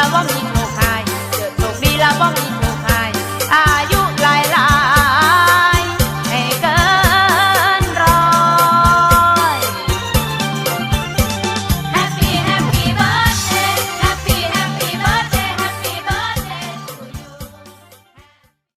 ละบ่มีโกคายเจอโชคดีละบ่มี